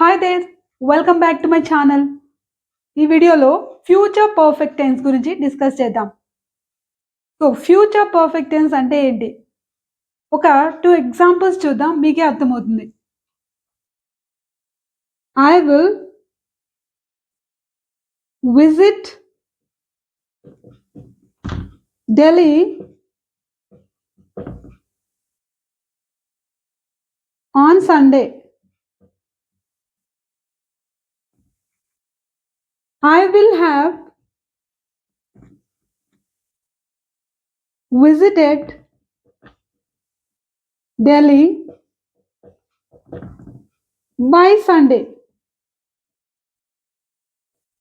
Hi there welcome back to my channel ఈ వీడియోలో future perfect tense గురించి discuss చేద్దాం. సో ఫ్యూచర్ పర్ఫెక్ట్ టెన్స్ అంటే ఏంటి? ఒక టూ ఎగ్జాంపుల్స్ చూద్దాం మీకే అర్థమవుతుంది. I will visit Delhi on Sunday I will have visited Delhi by Sunday.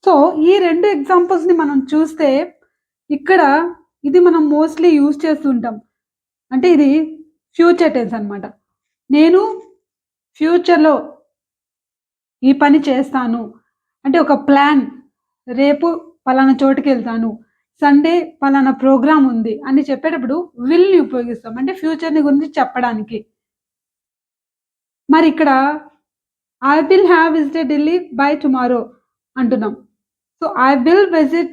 So ఈ రెండు ఎగ్జాంపుల్స్ని మనం చూస్తే ఇక్కడ ఇది మనం మోస్ట్లీ యూజ్ చేస్తుంటాం అంటే ఇది ఫ్యూచర్ టెన్స్ అనమాట నేను ఫ్యూచర్లో ఈ పని చేస్తాను. అంటే ఒక ప్లాన్ రేపు పలానా చోటుకి వెళ్తాను. సండే పలానా ప్రోగ్రామ్ ఉంది అని చెప్పేటప్పుడు విల్ని ఉపయోగిస్తాం. అంటే ఫ్యూచర్ని గురించి చెప్పడానికి. మరి ఇక్కడ I will have visited Delhi by tomorrow అంటున్నాం. So I will visit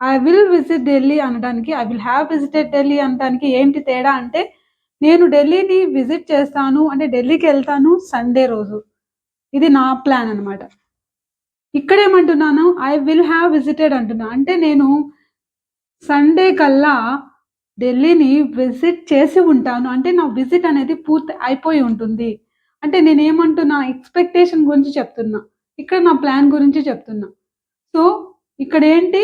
I will visit Delhi అనడానికి I will have visited Delhi అనడానికి ఏంటి తేడా అంటే నేను ఢిల్లీని విజిట్ చేస్తాను అంటే ఢిల్లీకి వెళ్తాను సండే రోజు. ఇది నా ప్లాన్ అనమాట ఇక్కడేమంటున్నాను? ఐ విల్ హ్యావ్ విజిటెడ్ అంటున్నా. అంటే నేను సండే కల్లా ఢిల్లీని విజిట్ చేసి ఉంటాను. అంటే నా విజిట్ అనేది పూర్తి అయిపోయి ఉంటుంది. అంటే నేను ఏమంటున్నా ఎక్స్పెక్టేషన్ గురించి చెప్తున్నా. ఇక్కడ నా ప్లాన్ గురించి చెప్తున్నా. సో ఇక్కడ ఏంటి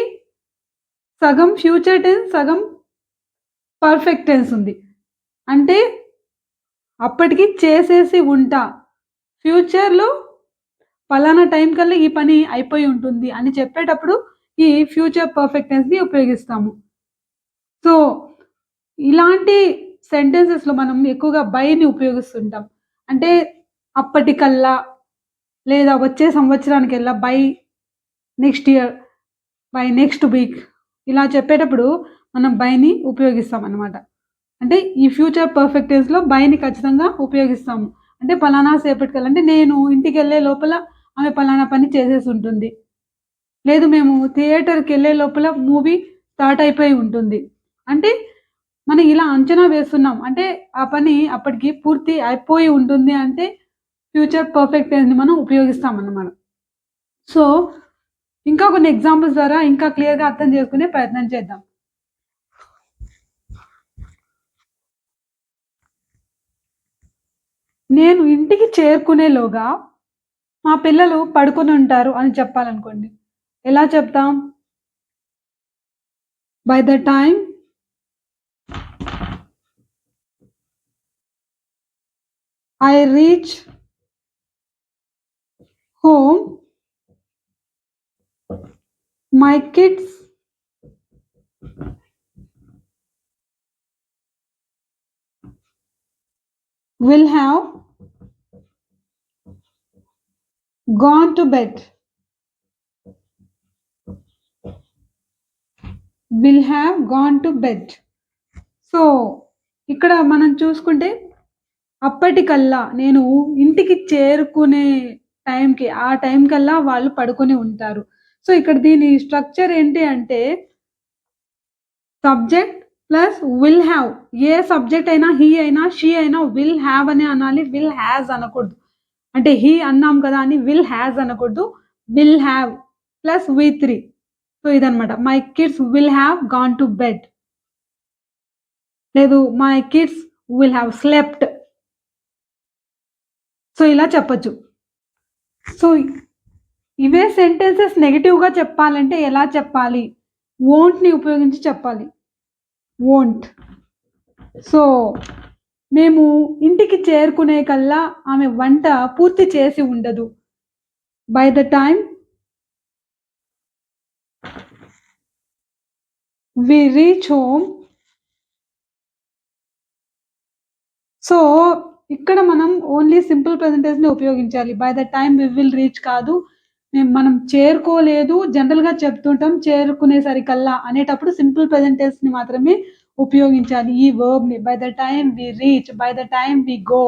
సగం ఫ్యూచర్ టెన్స్ సగం పర్ఫెక్ట్ టెన్స్ ఉంది. అంటే అప్పటికి చేసేసి ఉంటా. ఫ్యూచర్లో ఫలానా టైం కల్లా ఈ పని అయిపోయి ఉంటుంది అని చెప్పేటప్పుడు ఈ ఫ్యూచర్ పర్ఫెక్ట్నెస్ని ఉపయోగిస్తాము. సో ఇలాంటి సెంటెన్సెస్లో మనం ఎక్కువగా బైని ఉపయోగిస్తుంటాం. అంటే అప్పటికల్లా లేదా వచ్చే సంవత్సరానికి వెళ్ళా by next year by next week ఇలా చెప్పేటప్పుడు మనం బైని ఉపయోగిస్తాం అనమాట అంటే ఈ ఫ్యూచర్ పర్ఫెక్టెన్స్లో బైని ఖచ్చితంగా ఉపయోగిస్తాము. అంటే పలానా సేపటికల్లా అంటే నేను ఇంటికి వెళ్ళే లోపల ఆమె పలానా పని చేసేసి ఉంటుంది. లేదు మేము థియేటర్కి వెళ్ళే లోపల మూవీ స్టార్ట్ అయిపోయి ఉంటుంది. అంటే మనం ఇలా అంచనా వేస్తున్నాం. అంటే ఆ పని అప్పటికి పూర్తి అయిపోయి ఉంటుంది అంటే ఫ్యూచర్ పర్ఫెక్ట్ అని మనం ఉపయోగిస్తాం అన్నమాట సో ఇంకా కొన్ని ఎగ్జాంపుల్స్ ద్వారా ఇంకా క్లియర్గా అర్థం చేసుకునే ప్రయత్నం చేద్దాం. నేను ఇంటికి చేరుకునేలోగా మా పిల్లలు పడుకొని ఉంటారు అని చెప్పాలనుకోండి. ఎలా చెప్తాం? By the time I reach home my kids will have gone to bed. Will have gone to bed. So ఇక్కడ మనం చూసుకుంటే అప్పటికల్లా నేను ఇంటికి చేరుకునే టైంకి ఆ టైం కల్లా వాళ్ళు పడుకొని ఉంటారు. సో ఇక్కడ దీని స్ట్రక్చర్ ఏంటి అంటే సబ్జెక్ట్ ప్లస్ విల్ హ్యావ్ ఏ సబ్జెక్ట్ అయినా హీ అయినా షీ అయినా విల్ హ్యావ్ అని అనాలి విల్ హ్యాజ్ అనకూడదు. అంటే హీ అన్నాం కదా అని విల్ హ్యాజ్ అనకూడదు. Will have plus V three so ఇదనమాట my kids will have gone to bed లేదు my kids will have slept so ఇలా చెప్పచ్చు. సో ఇవే సెంటెన్సెస్ నెగిటివ్గా చెప్పాలంటే ఎలా చెప్పాలి? ఓంట్ని ఉపయోగించి చెప్పాలి. ఓంట్ సో మేము ఇంటికి చేరుకునే కల్లా ఆమె వంట పూర్తి చేసి ఉండదు. By the time we reach home so ఇక్కడ మనం ఓన్లీ సింపుల్ని ఉపయోగించాలి. By the time we will reach కాదు మేము మనం చేరుకోలేదు జనరల్గా చెప్తుంటాం చేరుకునేసరికల్లా అనేటప్పుడు సింపుల్ని మాత్రమే ఉపయోగించాలి. ఈ వర్బ్ని by the time we reach by the time we go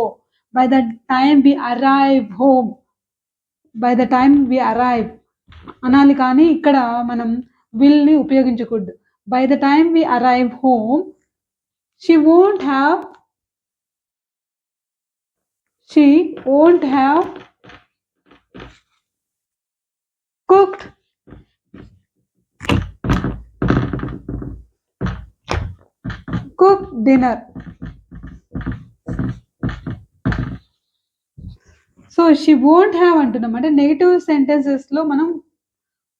by the time we arrive home by the time we arrive అనాలి కానీ ఇక్కడ మనం విల్ని ఉపయోగించకూడదు. By the time we arrive home she won't have she won't have cooked cook dinner so she won't have అంటున్నాం. అంటే negative సెంటెన్సెస్లో మనం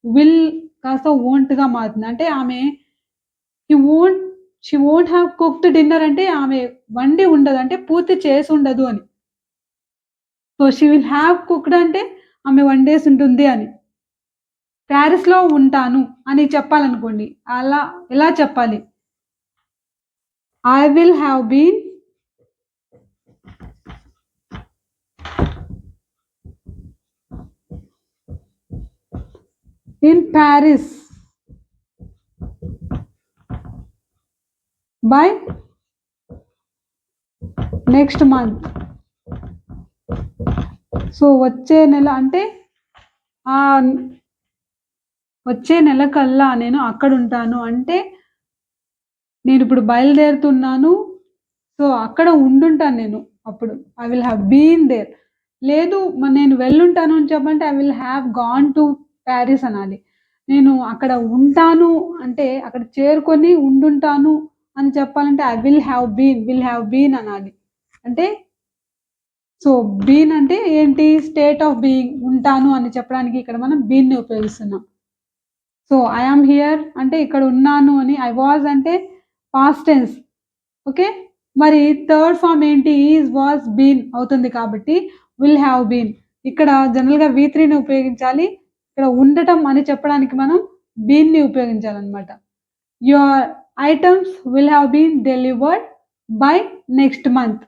will కాస్త ఓంట్గా మారుతుంది. అంటే ఆమె she won't she won't have cooked dinner అంటే ఆమె వండి ఉండదు. అంటే పూర్తి చేసి ఉండదు అని. So she will have cooked అంటే ఆమె వండేసి ఉంటుంది అని. ప్యారిస్లో ఉంటాను అని చెప్పాలనుకోండి. అలా ఎలా చెప్పాలి? I will have been in Paris by next month so వచ్చే నెల అంటే ఆ వచ్చే నెల కల్లా నేను అక్కడ ఉంటాను. అంటే నేను ఇప్పుడు బయలుదేరుతున్నాను. సో అక్కడ ఉండుంటాను నేను అప్పుడు. I will have been there లేదు నేను వెళ్ళుంటాను అని చెప్పంటే I will have gone to Paris అనాలి. నేను అక్కడ ఉంటాను అంటే అక్కడ చేరుకొని ఉండుంటాను అని చెప్పాలంటే I will have been will have been అనాలి. అంటే సో బీన్ అంటే ఏంటి? స్టేట్ ఆఫ్ బీయింగ్ ఉంటాను అని చెప్పడానికి ఇక్కడ మనం బీన్ని ఉపయోగిస్తున్నాం. సో ఐ హియర్ అంటే ఇక్కడ ఉన్నాను అని ఐ వాజ్ అంటే పాస్ట్ టెన్స్ ఓకే మరి థర్డ్ ఫామ్ ఏంటి? ఈజ్ వాజ్ బీన్ అవుతుంది కాబట్టి విల్ హ్యావ్ బీన్ ఇక్కడ జనరల్గా వి త్రీని ఉపయోగించాలి. ఇక్కడ ఉండటం అని చెప్పడానికి మనం బీన్ని ఉపయోగించాలన్నమాట. Your items will have been delivered by next month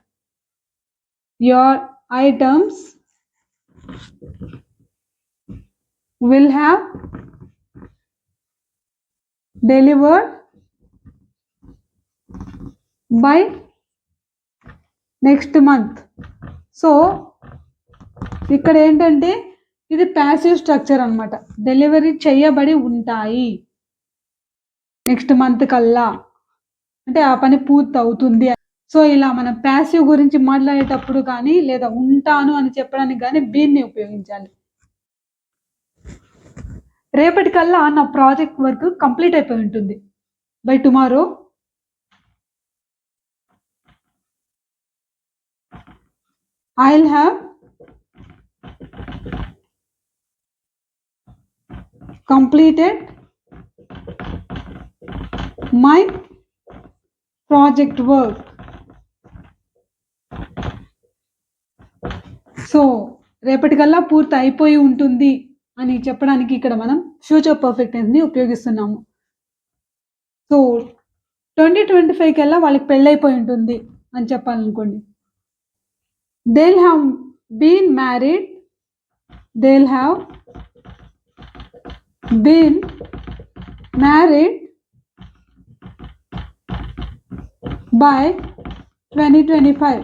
your items will have delivered by next month so ఇక్కడ ఏంటంటే ఇది ప్యాసివ్ స్ట్రక్చర్ అన్నమాట. డెలివరీ చేయబడి ఉంటాయి. నెక్స్ట్ మంత్ కల్లా. అంటే ఆ పని పూర్తి అవుతుంది. సో ఇలా మనం ప్యాసివ్ గురించి మాట్లాడేటప్పుడు కానీ లేదా ఉంటాను అని చెప్పడానికి కానీ బీన్ని ఉపయోగించాలి. రేపటికల్లా నా ప్రాజెక్ట్ వర్క్ కంప్లీట్ అయిపోయి ఉంటుంది. By tomorrow I'll have completed my project work so రేపటికల్లా పూర్తి అయిపోయి ఉంటుంది అని చెప్పడానికి ఇక్కడ మనం ఫ్యూచర్ పర్ఫెక్టెన్స్ని ఉపయోగిస్తున్నాము. సో ట్వంటీ ట్వంటీ ఫైవ్ కల్లా వాళ్ళకి పెళ్ళైపోయి ఉంటుంది అని చెప్పాలనుకోండి. They'll have been married. They'll have been married by twenty twenty five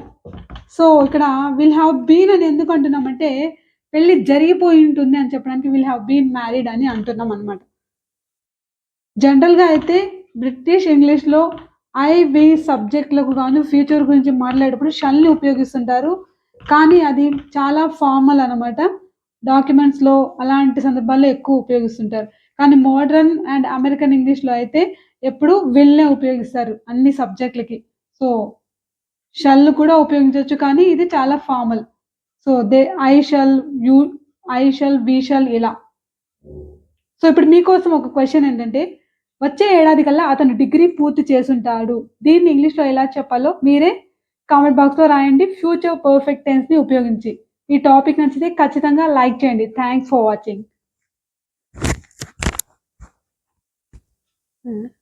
so ఇక్కడ విల్ హ్యావ్ బీన్ అని ఎందుకు అంటున్నామంటే పెళ్ళి జరిగిపోయి ఉంటుంది అని చెప్పడానికి విల్ హ్యావ్ బీన్ మ్యారీడ్ అని అంటున్నాం అనమాట జనరల్గా అయితే బ్రిటిష్ ఇంగ్లీష్లో ఐ బీ సబ్జెక్ట్లకు కానీ ఫ్యూచర్ గురించి మాట్లాడేటప్పుడు షల్ని ఉపయోగిస్తుంటారు. కానీ అది చాలా ఫార్మల్ అనమాట డాక్యుమెంట్స్లో అలాంటి సందర్భాల్లో ఎక్కువ ఉపయోగిస్తుంటారు. కానీ మోడర్న్ అండ్ అమెరికన్ ఇంగ్లీష్లో అయితే ఎప్పుడు విల్నే ఉపయోగిస్తారు అన్ని సబ్జెక్టులకి సో షల్ కూడా ఉపయోగించవచ్చు కానీ ఇది చాలా formal so they I shall you I shall we shall ఇలా. సో ఇప్పుడు మీకోసం ఒక క్వశ్చన్ ఏంటంటే వచ్చే ఏడాది కల్లా అతను డిగ్రీ పూర్తి చేసుంటాడు. దీన్ని ఇంగ్లీష్లో ఎలా చెప్పాలో మీరే కామెంట్ బాక్స్లో రాయండి. ఫ్యూచర్ పర్ఫెక్ట్ టెన్స్ని ఉపయోగించి. ఈ టాపిక్ నచ్చితే ఖచ్చితంగా లైక్ చేయండి. Thanks for watching. Hmm.